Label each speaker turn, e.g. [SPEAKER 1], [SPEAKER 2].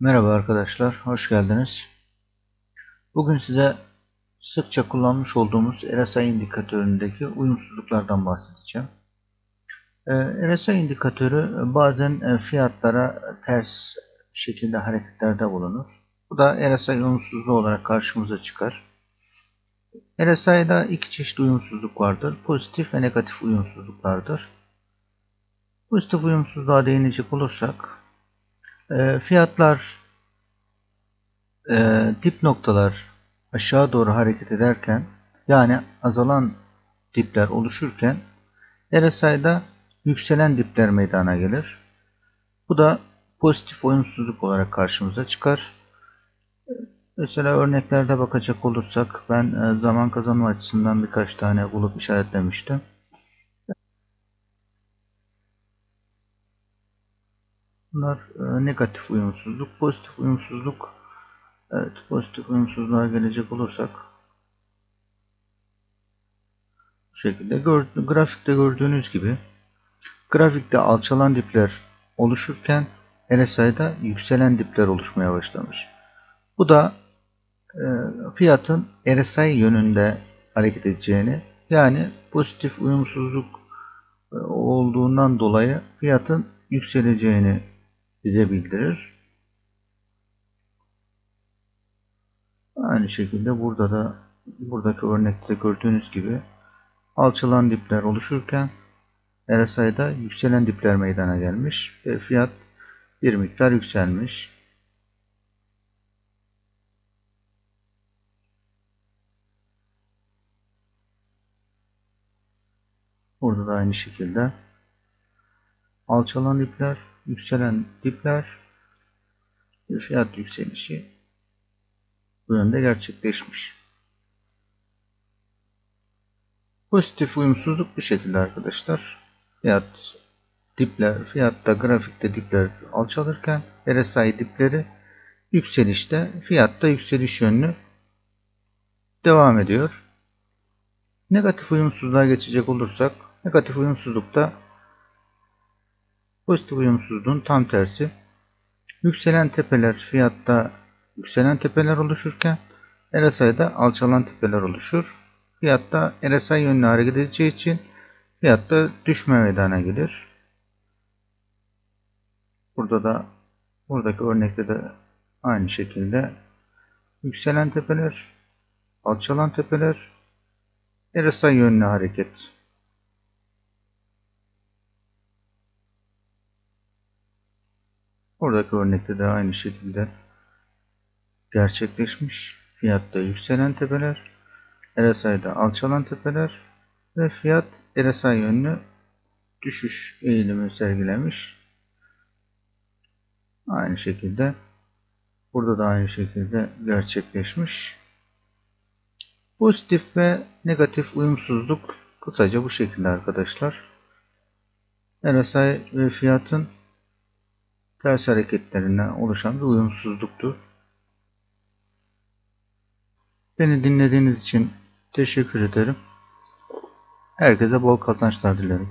[SPEAKER 1] Merhaba arkadaşlar, hoş geldiniz. Bugün size sıkça kullanmış olduğumuz RSI indikatöründeki uyumsuzluklardan bahsedeceğim. Ee, RSI indikatörü bazen e, fiyatlara ters şekilde hareketlerde bulunur. Bu da RSI uyumsuzluğu olarak karşımıza çıkar. RSI'da iki çeşit uyumsuzluk vardır. Pozitif ve negatif uyumsuzluklardır. Pozitif uyumsuzluğa değinecek olursak, e, fiyatlar e, dip noktalar aşağı doğru hareket ederken yani azalan dipler oluşurken RSI'da yükselen dipler meydana gelir. Bu da pozitif uyumsuzluk olarak karşımıza çıkar. Mesela örneklerde bakacak olursak ben e, zaman kazanma açısından birkaç tane bulup işaretlemiştim. Bunlar e, negatif uyumsuzluk. Pozitif uyumsuzluk Evet pozitif uyumsuzluğa gelecek olursak bu şekilde gör, grafikte gördüğünüz gibi grafikte alçalan dipler oluşurken RSI'da yükselen dipler oluşmaya başlamış. Bu da e, fiyatın RSI yönünde hareket edeceğini yani pozitif uyumsuzluk e, olduğundan dolayı fiyatın yükseleceğini bize bildirir. Aynı şekilde burada da buradaki örnekte gördüğünüz gibi alçalan dipler oluşurken RSI'da yükselen dipler meydana gelmiş ve fiyat bir miktar yükselmiş. Burada da aynı şekilde alçalan dipler, yükselen dipler ve fiyat yükselişi bu yönde gerçekleşmiş. Pozitif uyumsuzluk bu şekilde arkadaşlar. Fiyat dipler, fiyatta grafikte dipler alçalırken RSI dipleri yükselişte, fiyatta yükseliş yönlü devam ediyor. Negatif uyumsuzluğa geçecek olursak, negatif uyumsuzlukta pozitif uyumsuzluğun tam tersi. Yükselen tepeler fiyatta yükselen tepeler oluşurken RSI'da alçalan tepeler oluşur. Fiyatta RSI yönlü hareket edeceği için fiyatta düşme meydana gelir. Burada da buradaki örnekte de aynı şekilde yükselen tepeler, alçalan tepeler, RSI yönlü hareket. Buradaki örnekte de aynı şekilde gerçekleşmiş. Fiyatta yükselen tepeler, RSI'da alçalan tepeler ve fiyat RSI yönlü düşüş eğilimi sergilemiş. Aynı şekilde burada da aynı şekilde gerçekleşmiş. Pozitif ve negatif uyumsuzluk kısaca bu şekilde arkadaşlar. RSI ve fiyatın ters hareketlerinden oluşan bir uyumsuzluktur. Beni dinlediğiniz için teşekkür ederim. Herkese bol kazançlar dilerim.